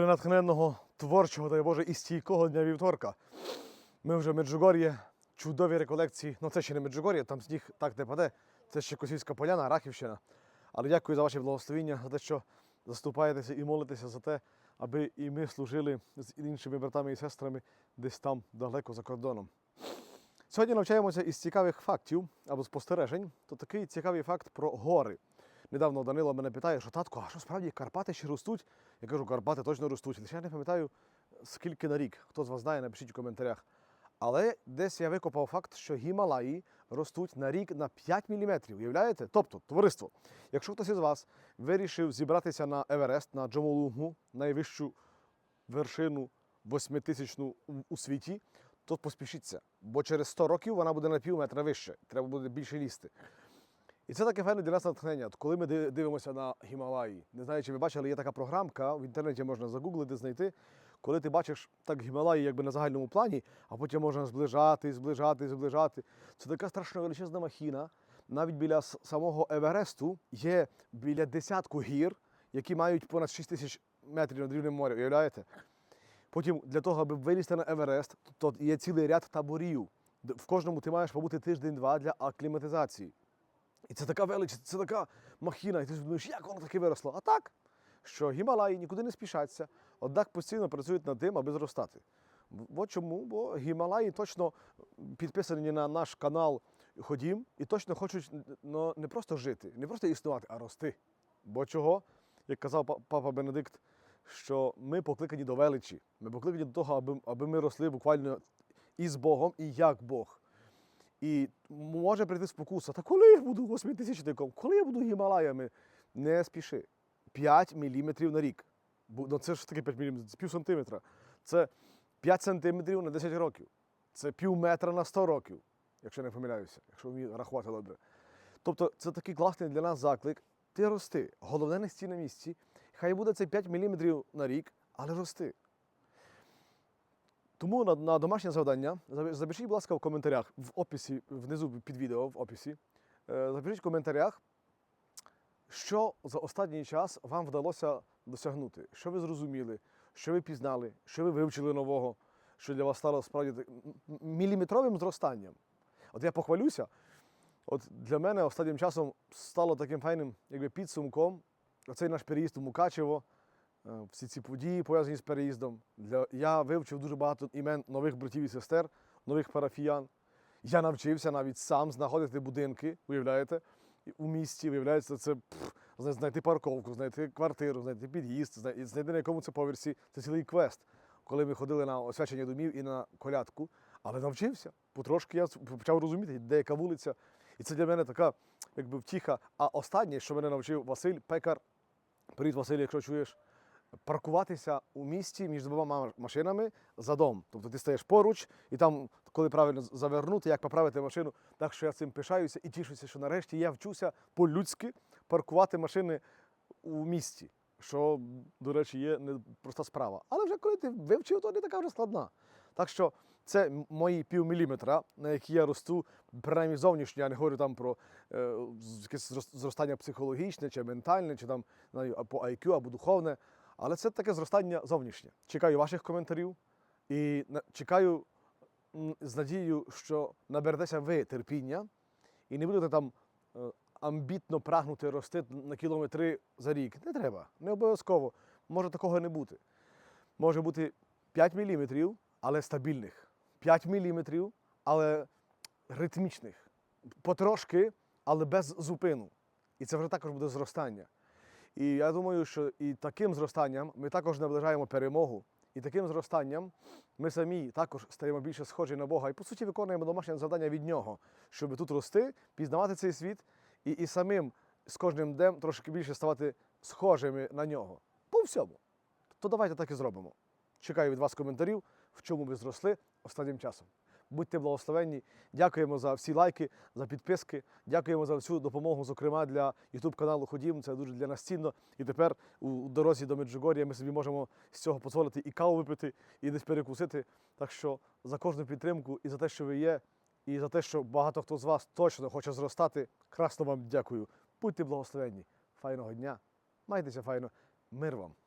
натхненного, творчого, дай Боже, і стійкого дня вівторка. Ми вже в Меджугор'ї, чудові реколекції. Ну це ще не Меджугор'я, там сніг так не паде. Це ще Косівська поляна, Рахівщина. Але дякую за ваші благословіння, за те, що заступаєтеся і молитеся за те, аби і ми служили з іншими братами і сестрами десь там далеко за кордоном. Сьогодні навчаємося із цікавих фактів або спостережень. То такий цікавий факт про гори. Недавно Данило мене питає, що татко, а що справді Карпати ще ростуть? Я кажу, Карпати точно ростуть. Лише я не пам'ятаю, скільки на рік. Хто з вас знає, напишіть у коментарях. Але десь я викопав факт, що Гімалаї ростуть на рік на 5 мм. Уявляєте? Тобто, товариство, якщо хтось із вас вирішив зібратися на Еверест, на Джомолунгму, найвищу вершину восьмитисячну у світі, то поспішіться, бо через 100 років вона буде на пів метра вище. Треба буде більше лізти. І це таке файне для нас натхнення. Коли ми дивимося на Гімалаї, не знаю, чи ви бачили, є така програмка, в інтернеті можна загуглити, знайти. Коли ти бачиш так Гімалаї якби на загальному плані, а потім можна зближати, зближати, зближати. Це така страшна величезна махіна. Навіть біля самого Евересту є біля десятку гір, які мають понад 6 тисяч метрів над рівнем моря. Уявляєте? Потім для того, аби вилізти на Еверест, то є цілий ряд таборів. В кожному ти маєш побути тиждень-два для акліматизації. І це така велич, це така махіна, і ти думаєш, як воно таке виросло? А так, що Гімалаї нікуди не спішаться, однак постійно працюють над тим, аби зростати. От чому? Бо Гімалаї точно підписані на наш канал Ходім і точно хочуть ну, не просто жити, не просто існувати, а рости. Бо чого? Як казав папа Бенедикт, що ми покликані до величі, ми покликані до того, аби, аби ми росли буквально і з Богом, і як Бог. І може прийти спокуса. Та коли я буду восьмитисячником? Коли я буду Гімалаями? Не спіши. 5 мм на рік. Ну це ж таке 5 мм, це пів сантиметра. Це 5 сантиметрів на 10 років. Це пів метра на 100 років, якщо не помиляюся, якщо вмію рахувати добре. Тобто це такий класний для нас заклик. Ти рости. Головне не стій на місці. Хай буде це 5 мм на рік, але рости. Тому на, на домашнє завдання запишіть, будь ласка, в коментарях в описі, внизу під відео в описі. е, Запишіть в коментарях, що за останній час вам вдалося досягнути, що ви зрозуміли, що ви пізнали, що ви вивчили нового, що для вас стало справді міліметровим зростанням. От я похвалюся, от для мене останнім часом стало таким файним якби, підсумком оцей наш переїзд у Мукачево, всі ці події пов'язані з переїздом. Для, я вивчив дуже багато імен нових братів і сестер, нових парафіян. Я навчився навіть сам знаходити будинки, уявляєте, у місті, виявляється, це пф, знайти парковку, знайти квартиру, знайти під'їзд, знайти на якому це поверсі. Це цілий квест. Коли ми ходили на освячення домів і на колядку, але навчився. Потрошки я почав розуміти, де яка вулиця. І це для мене така якби втіха. А останнє, що мене навчив Василь Пекар, привіт, Василь, якщо чуєш, паркуватися у місті між двома машинами за дом. Тобто ти стаєш поруч, і там, коли правильно завернути, як поправити машину. Так що я цим пишаюся і тішуся, що нарешті я вчуся по-людськи паркувати машини у місті. Що, до речі, є не проста справа. Але вже коли ти вивчив, то не така вже складна. Так що це мої півміліметра, на які я росту, принаймні зовнішньо, я не говорю там про е, якесь зростання психологічне чи ментальне, чи там по IQ або духовне. Але це таке зростання зовнішнє. Чекаю ваших коментарів і чекаю з надією, що наберетеся ви терпіння і не будете там е, амбітно прагнути рости на кілометри за рік. Не треба, не обов'язково. Може такого не бути. Може бути 5 мм, але стабільних. 5 мм, але ритмічних. Потрошки, але без зупину. І це вже також буде зростання. І я думаю, що і таким зростанням ми також наближаємо перемогу. І таким зростанням ми самі також стаємо більше схожі на Бога і, по суті, виконуємо домашнє завдання від нього, щоб тут рости, пізнавати цей світ і, і самим з кожним днем трошки більше ставати схожими на нього. По всьому. То давайте так і зробимо. Чекаю від вас коментарів, в чому ви зросли останнім часом. Будьте благословенні. Дякуємо за всі лайки, за підписки. Дякуємо за всю допомогу, зокрема для youtube каналу Ходім. Це дуже для нас цінно. І тепер у дорозі до Меджугор'я ми собі можемо з цього дозволити і каву випити, і десь перекусити. Так що за кожну підтримку і за те, що ви є, і за те, що багато хто з вас точно хоче зростати. Красно вам дякую. Будьте благословенні. Файного дня. Майтеся файно. Мир вам.